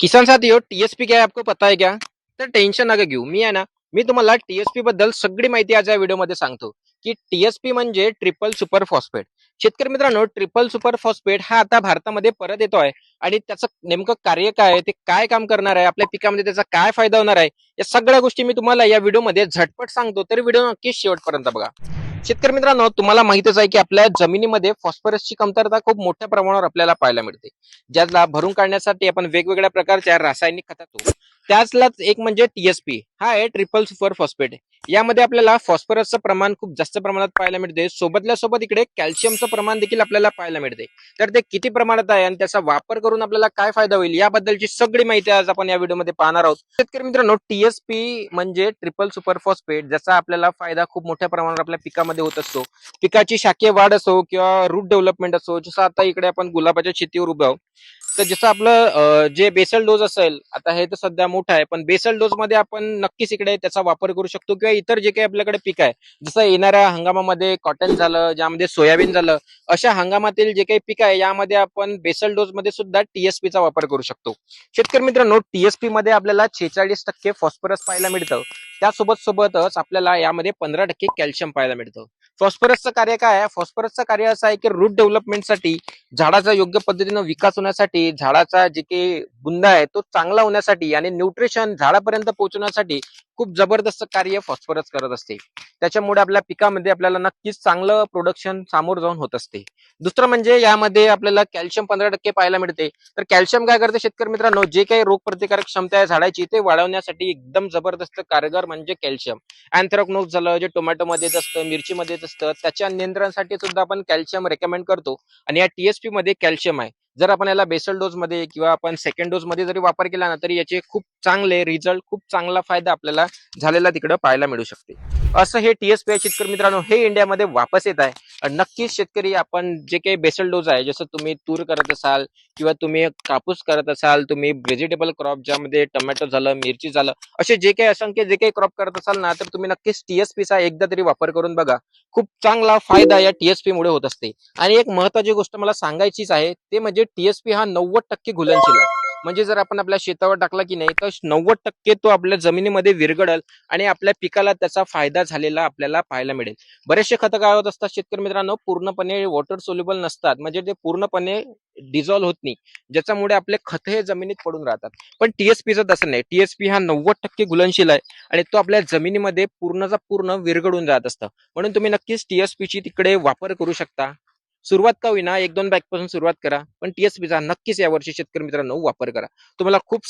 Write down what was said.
किसान साथियों टीएसपी क्या आपको पता है क्या? तर टेन्शन नका घेऊ मी आहे ना मी तुम्हाला टीएसपी बद्दल सगळी माहिती आज या व्हिडिओमध्ये सांगतो. की टीएसपी म्हणजे ट्रिपल सुपर फॉस्फेट शेतकरी मित्रांनो ट्रिपल सुपर फॉस्फेट हा आता भारतामध्ये परत येतो आहे आणि त्याचं नेमकं कार्य काय आहे ते काय काम करणार आहे आपल्या पिकामध्ये त्याचा काय फायदा होणार आहे या सगळ्या गोष्टी मी तुम्हाला या व्हिडिओमध्ये झटपट सांगतो. तर व्हिडिओ नक्कीच शेवटपर्यंत बघा. शेतकरी मित्रांनो तुम्हाला माहितच आहे की आपल्या जमिनीमध्ये फॉस्फरसची कमतरता खूप मोठ्या प्रमाणावर आपल्याला पाहायला मिळते. ज्याला भरून काढण्यासाठी आपण वेगवेगळ्या प्रकारच्या रासायनिक खताचा. त्याचलाच एक म्हणजे टीएसपी हा आहे ट्रिपल सुपर फॉस्फेट यामध्ये आपल्याला फॉस्फरसचं प्रमाण खूप जास्त प्रमाणात पाहायला मिळते. सोबतल्या सोबत इकडे कॅल्शियमचं प्रमाण देखील आपल्याला पाहायला मिळते. तर ते किती प्रमाणात आहे आणि त्याचा वापर करून आपल्याला काय फायदा होईल याबद्दलची सगळी माहिती आज आपण या व्हिडिओमध्ये पाहणार आहोत. शेतकरी मित्रांनो टीएसपी म्हणजे ट्रिपल सुपर फॉस्फेट ज्याचा आपल्याला फायदा खूप मोठ्या प्रमाणावर आपल्या पिकामध्ये होत असतो. पिकाची शाकीय वाढ असो किंवा रूट डेव्हलपमेंट असो जसं आता इकडे आपण गुलाबाच्या शेतीवर उभं आहोत. तर जसं आपलं जे बेसल डोस असेल आता हे तर सध्या मोठं आहे पण बेसल डोस मध्ये आपण नक्कीच इकडे त्याचा वापर करू शकतो किंवा इतर जे काही आपल्याकडे पीक आहे जसं येणाऱ्या हंगामामध्ये कॉटन झालं ज्यामध्ये सोयाबीन झालं अशा हंगामातील जे काही पीक आहे यामध्ये आपण बेसल डोस मध्ये सुद्धा टीएसपी चा वापर करू शकतो. शेतकरी मित्रांनो टीएसपी मध्ये आपल्याला छेचाळीस टक्के फॉस्फरस पाहायला मिळतं. त्यासोबत सोबतच आपल्याला यामध्ये पंधरा टक्के कॅल्शियम पाहायला मिळतं. फॉस्फरसचं कार्य काय आहे? फॉस्फरसचं कार्य असं आहे की रूट डेव्हलपमेंटसाठी झाडाचा योग्य पद्धतीनं विकास होण्यासाठी झाडाचा जे काही बुंदा आहे तो चांगला होण्यासाठी आणि न्यूट्रिशन झाडापर्यंत पोहोचवण्यासाठी खूप जबरदस्त कार्य फॉस्फरस करत असते. त्याच्यामुळे आपल्या पिकामध्ये आपल्याला नक्कीच चांगलं प्रोडक्शन सामोर जाऊन होत असते. दुसरं म्हणजे यामध्ये आपल्याला कॅल्शियम पंधरा टक्के पाहायला मिळते. तर कॅल्शियम काय करते शेतकरी मित्रांनो? जे काही रोगप्रतिकारक क्षमता आहे झाडाची ते वाढवण्यासाठी एकदम जबरदस्त कारगर म्हणजे कॅल्शियम अँथ्रॉकनोज झालं जे टोमॅटोमध्ये येत असतं मिरचीमध्ये येत असतं त्याच्या नियंत्रणासाठी सुद्धा आपण कॅल्शियम रेकमेंड करतो. आणि या टीएसपी मध्ये कॅल्शियम आहे. जर आपण याला बेसल डोजमध्ये किंवा आपण सेकंड डोजमध्ये जरी वापर केला ना तरी याचे खूप चांगले रिझल्ट खूप चांगला फायदा आपल्याला झालेला तिकडं पाहायला मिळू शकते. असं हे टीएसपी आहे शेतकरी मित्रांनो. हे इंडियामध्ये वापस येत आहे. नक्कीच शेतकरी आपण जे काही बेसल डोज आहे जसं तुम्ही तूर करत असाल किंवा तुम्ही कापूस करत असाल तुम्ही व्हेजिटेबल क्रॉप ज्यामध्ये टोमॅटो झालं मिरची झालं असे जे काही असंख्य जे काही क्रॉप करत असाल ना तर तुम्ही नक्कीच टीएसपीचा एकदा तरी वापर करून बघा. खूप चांगला फायदा या टीएसपी मुळे होत असते. आणि एक महत्वाची गोष्ट मला सांगायचीच आहे ते म्हणजे टीएसपी हा नव्वद टक्के घुलनशील आहे. म्हणजे जर आपण आपल्या शेतावर टाकला की नाही तर नव्वद टक्के तो आपल्या जमिनीमध्ये विरघडल आणि आपल्या पिकाला त्याचा फायदा झालेला आपल्याला पाहायला मिळेल. बरेचसे खतं काय होत असतात शेतकरी मित्रांनो पूर्णपणे वॉटर सोल्युबल नसतात. म्हणजे ते पूर्णपणे डिझॉल्व्ह होत नाही. ज्याच्यामुळे आपले खत हे जमिनीत पडून राहतात. पण टीएसपीचं तसं नाही. टीएसपी हा नव्वद टक्के घुलनशील आहे आणि तो आपल्या जमिनीमध्ये पूर्णचा पूर्ण विरघडून जात असतं. म्हणून तुम्ही नक्कीच टीएसपीची तिकडे वापर करू शकता. सुरुवात का होईना एक दोन बॅगपासून सुरुवात करा. पण टीएसपीचा नक्कीच यावर्षी शेतकरी मित्रांनो वापर करा. तुम्हाला खूप